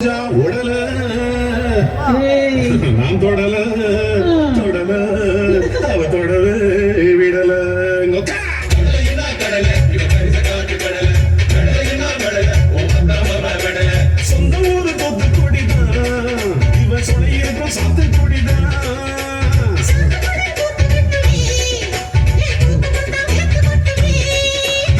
உடல. தொடல தொடல விடல. சொந்த ஊரு தூத்துக்குடி தான்? இவ சொல்லியிருக்கும் சாத்துக்குடி தான்?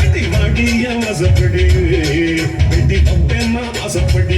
அடி வாடிய வசப்படி. வெட்டி பப்பேம்மா வசப்படி.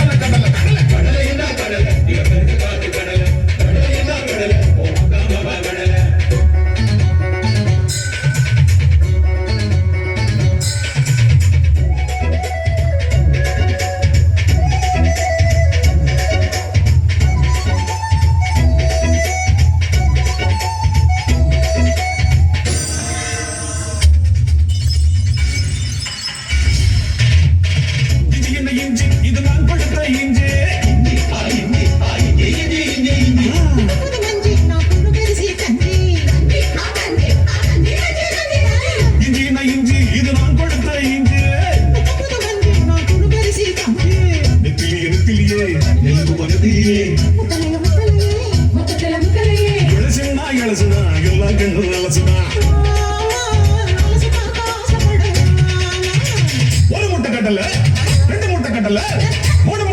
ಕಳಿಸಿದ ಹಾಗೆಲ್ಲ ಕಂಡು ಕಳಿಸಿದ ஒரு முட்டை கட்டல ரெண்டு முட்டை கட்டல மூணு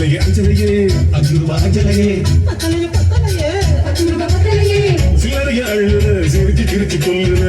அஞ்சலையே அஞ்சலையே அஞ்சு ரூபாய் அஞ்சலையே பத்தலையே பத்தலையே அஞ்சு ரூபாய் பத்தலையே. சில்லறைய அள்ளுன சிரிச்சு கிரிச்சு கொல்லுன